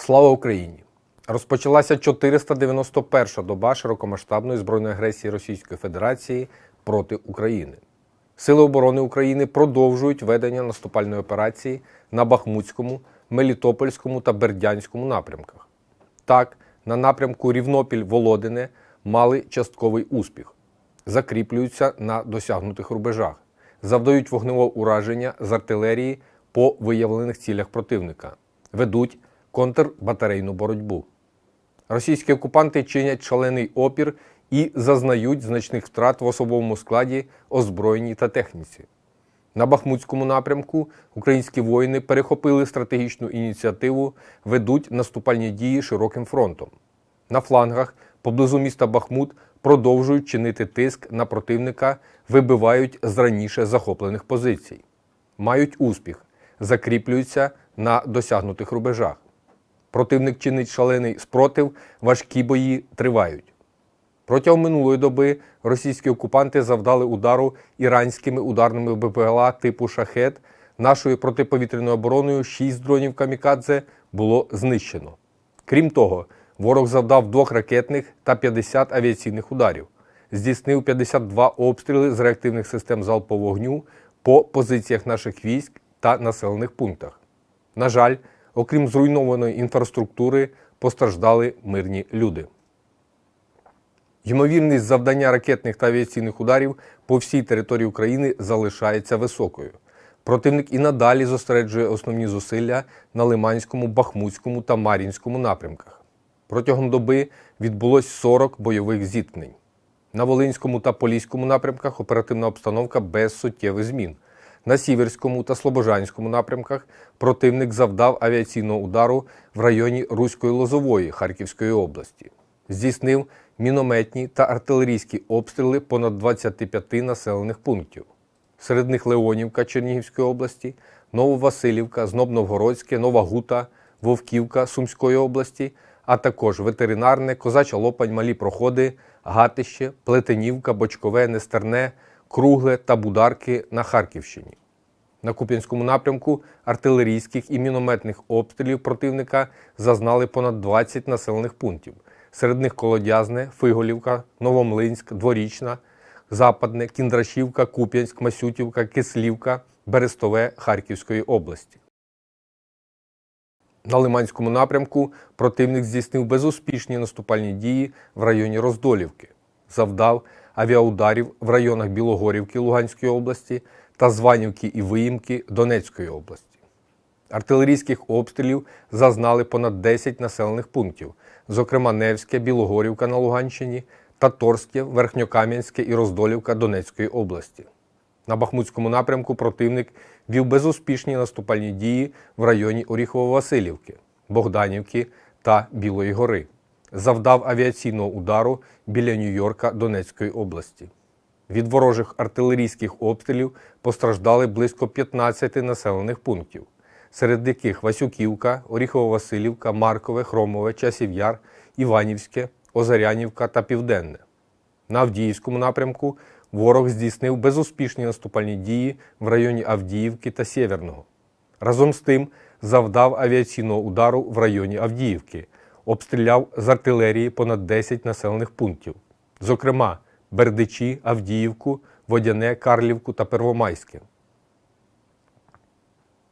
Слава Україні! Розпочалася 491-ша доба широкомасштабної збройної агресії Російської Федерації проти України. Сили оборони України продовжують ведення наступальної операції на Бахмутському, Мелітопольському та Бердянському напрямках. Так, на напрямку Рівнопіль-Володине мали частковий успіх, закріплюються на досягнутих рубежах, завдають вогневого ураження з артилерії по виявлених цілях противника, ведуть контрбатарейну боротьбу. Російські окупанти чинять шалений опір і зазнають значних втрат в особовому складі, озброєнні та техніці. На Бахмутському напрямку українські воїни перехопили стратегічну ініціативу, ведуть наступальні дії широким фронтом. На флангах поблизу міста Бахмут продовжують чинити тиск на противника, вибивають з раніше захоплених позицій. Мають успіх, закріплюються на досягнутих рубежах. Противник чинить шалений спротив, важкі бої тривають. Протягом минулої доби російські окупанти завдали удару іранськими ударними БПЛА типу шахет. Нашою протиповітряною обороною 6 дронів камікадзе було знищено. Крім того, ворог завдав двох ракетних та 50 авіаційних ударів, здійснив 52 обстріли з реактивних систем залпового вогню по позиціях наших військ та населених пунктах. На жаль, окрім зруйнованої інфраструктури, постраждали мирні люди. Ймовірність завдання ракетних та авіаційних ударів по всій території України залишається високою. Противник і надалі зосереджує основні зусилля на Лиманському, Бахмутському та Мар'їнському напрямках. Протягом доби відбулось 40 бойових зіткнень. На Волинському та Поліському напрямках оперативна обстановка без суттєвих змін. На Сіверському та Слобожанському напрямках противник завдав авіаційного удару в районі Руської Лозової Харківської області. Здійснив мінометні та артилерійські обстріли понад 25 населених пунктів. Серед них Леонівка Чернігівської області, Нововасилівка, Знобновгородське, Нова Гута, Вовківка Сумської області, а також ветеринарне, Козача Лопань, Малі Проходи, Гатище, Плетенівка, Бочкове, Нестерне, Кругле та Бударки на Харківщині. На Куп'янському напрямку артилерійських і мінометних обстрілів противника зазнали понад 20 населених пунктів. Серед них Колодязне, Фиголівка, Новомлинськ, Дворічна, Западне, Кіндрашівка, Куп'янськ, Масютівка, Кислівка, Берестове Харківської області. На Лиманському напрямку противник здійснив безуспішні наступальні дії в районі Роздолівки, завдав авіаударів в районах Білогорівки Луганської області та Званівки і Виїмки Донецької області. Артилерійських обстрілів зазнали понад 10 населених пунктів, зокрема Невське, Білогорівка на Луганщині, Таторське, Верхньокам'янське і Роздолівка Донецької області. На Бахмутському напрямку противник вів безуспішні наступальні дії в районі Оріхово-Василівки, Богданівки та Білої гори. Завдав авіаційного удару біля Нью-Йорка Донецької області. Від ворожих артилерійських обстрілів постраждали близько 15 населених пунктів, серед яких Васюківка, Оріхово-Василівка, Маркове, Хромове, Часів Яр, Іванівське, Озарянівка та Південне. На Авдіївському напрямку ворог здійснив безуспішні наступальні дії в районі Авдіївки та Сєверного. Разом з тим завдав авіаційного удару в районі Авдіївки, обстріляв з артилерії понад 10 населених пунктів, зокрема Бердичі, Авдіївку, Водяне, Карлівку та Первомайське.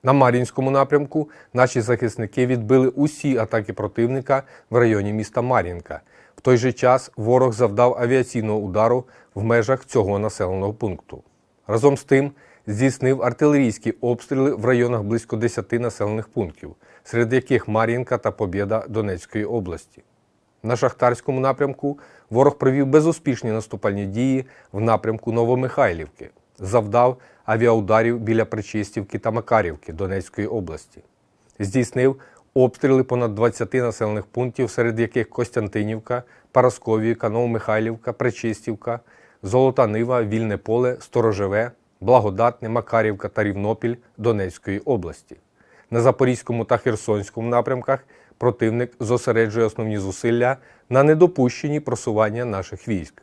На Мар'їнському напрямку наші захисники відбили усі атаки противника в районі міста Мар'їнка. В той же час ворог завдав авіаційного удару в межах цього населеного пункту. Разом з тим здійснив артилерійські обстріли в районах близько 10 населених пунктів, серед яких Мар'їнка та Побєда Донецької області. На Шахтарському напрямку ворог провів безуспішні наступальні дії в напрямку Новомихайлівки, завдав авіаударів біля Причистівки та Макарівки Донецької області. Здійснив обстріли понад 20 населених пунктів, серед яких Костянтинівка, Парасковіївка, Новомихайлівка, Причистівка, Золота Нива, Вільне Поле, Сторожеве, Благодатне, Макарівка та Рівнопіль Донецької області. На Запорізькому та Херсонському напрямках противник зосереджує основні зусилля на недопущенні просування наших військ.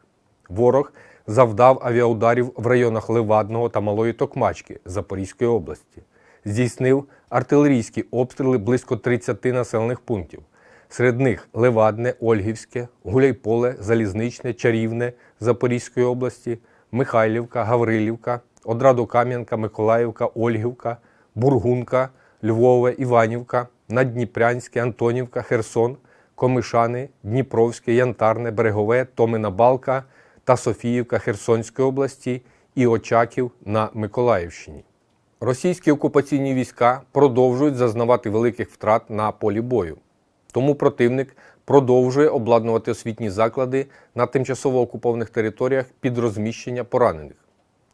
Ворог завдав авіаударів в районах Левадного та Малої Токмачки Запорізької області. здійснив артилерійські обстріли близько 30 населених пунктів. Серед них Левадне, Ольгівське, Гуляйполе, Залізничне, Чарівне Запорізької області, Михайлівка, Гаврилівка, Одрадокам'янка, Миколаївка, Ольгівка, Бургунка, Львове, Іванівка, Наддніпрянське, Антонівка, Херсон, Комишани, Дніпровське, Янтарне, Берегове, Томина Балка та Софіївка Херсонської області і Очаків на Миколаївщині. Російські окупаційні війська продовжують зазнавати великих втрат на полі бою. Тому противник продовжує обладнувати освітні заклади на тимчасово окупованих територіях під розміщення поранених.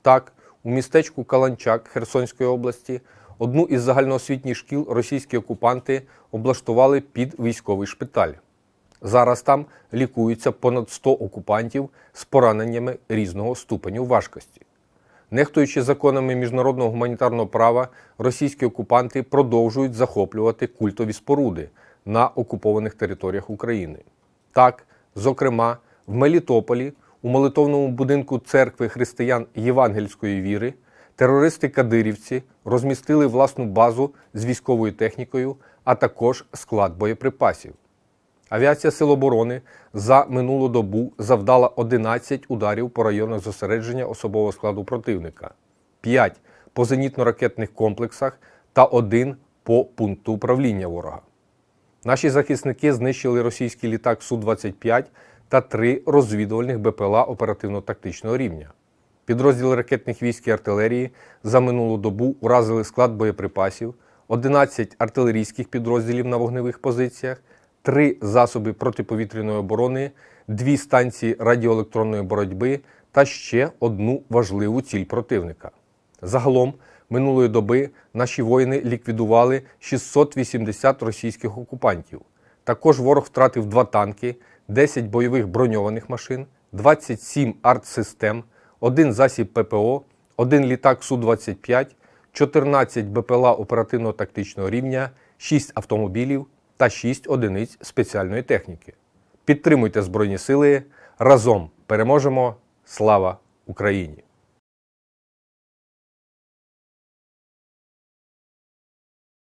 Так, у містечку Каланчак Херсонської області одну із загальноосвітніх шкіл російські окупанти облаштували під військовий шпиталь. Зараз там лікуються понад 100 окупантів з пораненнями різного ступеню важкості. Нехтуючи законами міжнародного гуманітарного права, російські окупанти продовжують захоплювати культові споруди на окупованих територіях України. Так, зокрема, в Мелітополі, у молитовному будинку церкви християн Євангельської віри, терористи-кадирівці розмістили власну базу з військовою технікою, а також склад боєприпасів. Авіація Сил оборони за минулу добу завдала 11 ударів по районах зосередження особового складу противника, 5 по зенітно-ракетних комплексах та 1 по пункту управління ворога. Наші захисники знищили російський літак Су-25 та три розвідувальних БПЛА оперативно-тактичного рівня. Підрозділи ракетних військ і артилерії за минулу добу уразили склад боєприпасів, 11 артилерійських підрозділів на вогневих позиціях, три засоби протиповітряної оборони, дві станції радіоелектронної боротьби та ще одну важливу ціль противника. Загалом минулої доби наші воїни ліквідували 680 російських окупантів. Також ворог втратив два танки, 10 бойових броньованих машин, 27 артсистем, 1 засіб ППО, 1 літак Су-25, 14 БПЛА оперативно-тактичного рівня, 6 автомобілів та 6 одиниць спеціальної техніки. Підтримуйте Збройні Сили. Разом переможемо! Слава Україні!